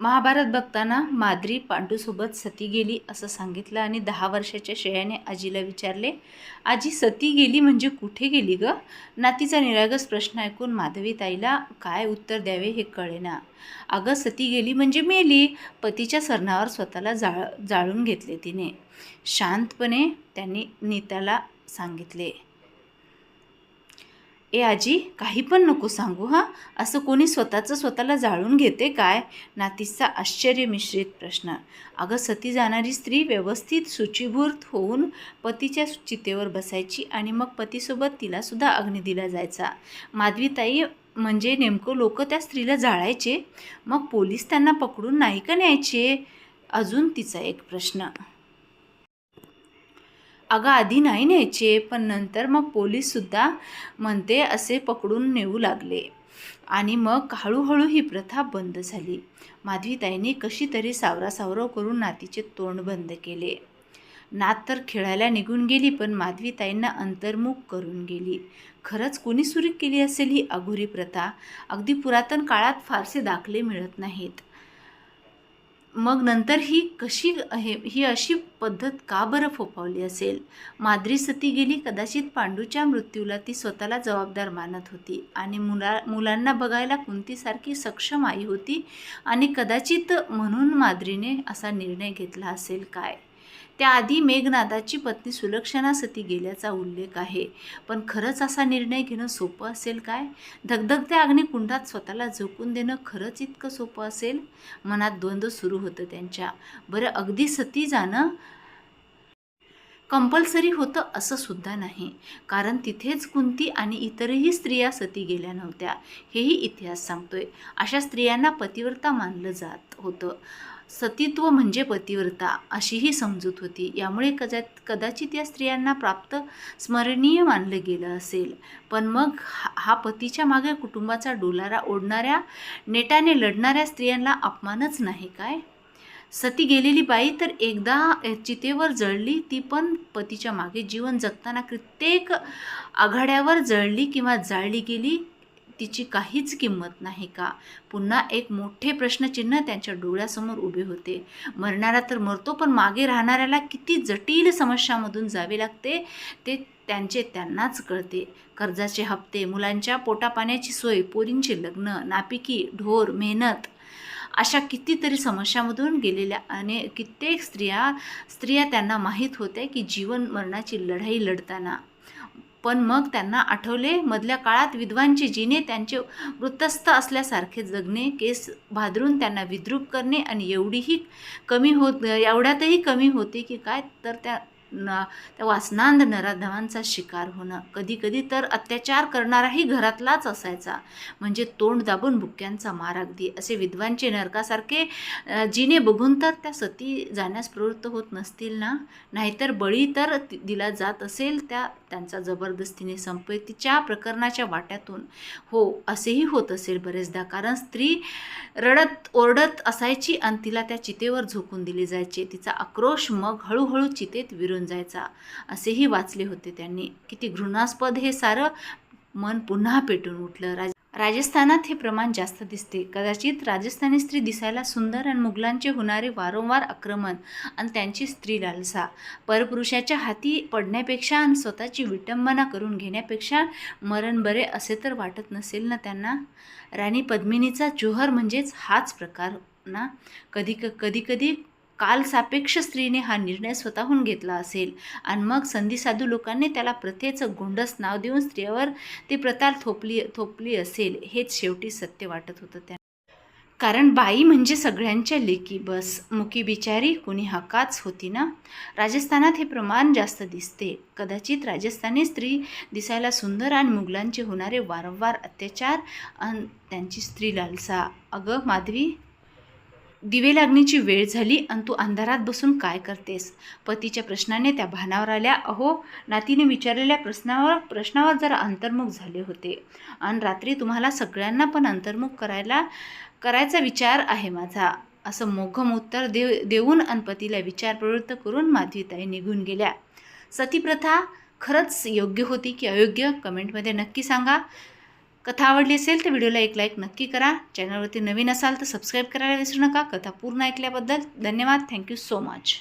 महाभारत बघताना माद्री पांडूसोबत सती गेली असं सांगितलं आणि दहा वर्षाच्या शेयाने आजीला विचारले आजी सती गेली म्हणजे कुठे गेली ग नातीचा निरागस प्रश्न ऐकून माधवी ताईला काय उत्तर द्यावे हे कळेना अगं सती गेली म्हणजे मेली. पतीच्या सरणावर स्वतःला जाळ जाळून घेतले तिने. शांतपणे त्यांनी नीताला सांगितले. ए आजी काही पण नको सांगू हां? असं कोणी स्वतःचं स्वतःला जाळून घेते काय? नातीचा आश्चर्य मिश्रित प्रश्न. अगं सती जाणारी स्त्री व्यवस्थित शुचीभूत होऊन पतीच्या चितेवर बसायची आणि मग पतीसोबत तिलासुद्धा अग्नी दिला जायचा. माधवीताई म्हणजे नेमकं लोक त्या स्त्रीला जाळायचे? मग पोलीस त्यांना पकडून नाही का न्यायचे? अजून तिचा एक प्रश्न. अगं आधी नाही न्यायचे पण नंतर मग पोलीससुद्धा म्हणते असे पकडून नेऊ लागले. आणि मग हळूहळू ही प्रथा बंद झाली. माधवीताईने कशी तरी सावरासावरव करून नातीचे तोंड बंद केले. नात तर खेळायला निघून गेली पण माधवीताईंना अंतर्मुख करून गेली. खरंच कोणी सुरू केली असेल ही अघोरी प्रथा? अगदी पुरातन काळात फारसे दाखले मिळत नाहीत. मग नंतर ही कशी हे ही अशी पद्धत का बरं फोफावली असेल? माद्री सती गेली कदाचित पांडूच्या मृत्यूला ती स्वतःला जबाबदार मानत होती आणि मुला मुलांना बघायला कुंतीसारखी सक्षम आई होती आणि कदाचित म्हणून माद्रीने असा निर्णय घेतला असेल काय? त्याआधी मेघनादाची पत्नी सुलक्षणा सती गेल्याचा उल्लेख आहे. पण खरंच असा निर्णय घेणं सोपं असेल काय? धगधगत्या अग्निकुंडात स्वतःला झोकून देणं खरंच इतकं सोपं असेल? मनात द्वंद्व सुरू होतं त्यांच्या. बरं अगदी सती जाणं कंपल्सरी होतं असं सुद्धा नाही. कारण तिथेच कुंती आणि इतरही स्त्रिया सती गेल्या नव्हत्या हेही इतिहास सांगतोय. अशा स्त्रियांना पतिव्रता मानलं जात होतं. सतीत्व म्हणजे पतिव्रता अशीही समजूत होती. यामुळे कदा कदाचित या स्त्रियांना प्राप्त स्मरणीय मानलं गेलं असेल. पण मग हा हा पतीच्या मागे कुटुंबाचा डोलारा ओढणाऱ्या नेटाने लढणाऱ्या स्त्रियांना अपमानच नाही काय? सती गेलेली बाई तर एकदा चितेवर जळली ती पण पतीच्या मागे जीवन जगताना कित्येक आघाड्यावर जळली किंवा जाळली गेली. तिची काहीच किंमत नाही का? पुन्हा एक मोठे प्रश्नचिन्ह त्यांच्या डोळ्यासमोर उभे होते. मरणारा तर मरतो पण मागे राहणाऱ्याला किती जटिल समस्यामधून जावे लागते ते त्यांचे त्यांनाच कळते. कर्जाचे हप्ते मुलांच्या पोटापाण्याची सोय पोरींचे लग्न नापिकी ढोर मेहनत अशा कितीतरी समस्यामधून गेलेल्या आणि कित्येक स्त्रिया स्त्रिया त्यांना माहीत होत्या की जीवन मरणाची लढाई लढताना पण मग त्यांना आठवले मधल्या काळात विद्वांचे जिने त्यांचे वृत्तस्थ असल्यासारखे जगणे केस भादरून त्यांना विद्रूप करणे आणि एवढीही कमी होत एवढ्यातही कमी होते की काय? तर त्या न त्या वासनांध नराधवांचा शिकार होणं. कधीकधी तर अत्याचार करणाराही घरातलाच असायचा. म्हणजे तोंड दाबून भुक्क्यांचा मार अगदी. असे विद्वांचे नरकासारखे जिने बघून तर त्या सती जाण्यास प्रवृत्त होत नसतील ना? नाहीतर बळी तर दिला जात असेल त्या त्यांचा जबरदस्तीने संपत्तीच्या प्रकरणाच्या वाट्यातून. हो असेही होत असेल बरेचदा. कारण स्त्री रडत ओरडत असायची आणि तिला त्या चितेवर झोकून दिली जायचे. तिचा आक्रोश मग हळूहळू चितेत विरून जायचा असेही वाचले होते त्यांनी. किती घृणास्पद हे सारं मन पुन्हा पेटून उठलं. राज राजस्थानात हे प्रमाण जास्त दिसते. कदाचित राजस्थानी स्त्री दिसायला सुंदर आणि मुघलांचे होणारे वारंवार आक्रमण आणि त्यांची स्त्री लालसा. परपुरुषाच्या हाती पडण्यापेक्षा आणि स्वतःची विटंबना करून घेण्यापेक्षा मरण बरे असे तर वाटत नसेल ना त्यांना? राणी पद्मिनीचा जोहर म्हणजेच हाच प्रकार ना? कधी क कधी कधी कालसापेक्ष स्त्रीने हा निर्णय स्वतःहून घेतला असेल. आणि मग संधीसाधू लोकांनी त्याला प्रथेचं गोंडस नाव देऊन स्त्रियावर ती प्रथा थोपली थोपली असेल हेच शेवटी सत्य वाटत होतं त्या कारण बाई म्हणजे सगळ्यांच्या लेकी बस. मुकी बिचारी कुणी हकाच होती ना? राजस्थानात हे प्रमाण जास्त दिसते. कदाचित राजस्थानी स्त्री दिसायला सुंदर आणि मुघलांचे होणारे वारंवार अत्याचार आणि त्यांची स्त्री लालसा. अगं माधवी दिवे लागण्याची वेळ झाली आणि तू अंधारात बसून काय करतेस? पतीच्या प्रश्नाने त्या भानावर आल्या. अहो नातीने विचारलेल्या प्रश्नावर प्रश्नावर जरा अंतर्मुख झाले होते. आणि रात्री तुम्हाला सगळ्यांना पण अंतर्मुख करायला करायचा विचार आहे माझा. असं मोघम उत्तर देव देऊन आणि पतीला विचार प्रवृत्त करून माधवीताई निघून गेल्या. सतीप्रथा खरंच योग्य होती की अयोग्य? कमेंटमध्ये नक्की सांगा. कथा आवडली असेल तर व्हिडिओला एक लाईक नक्की करा. चॅनलवरती नवीन असाल तर सबस्क्राईब करायला विसरू नका. कथा पूर्ण ऐकल्याबद्दल धन्यवाद. Thank you so much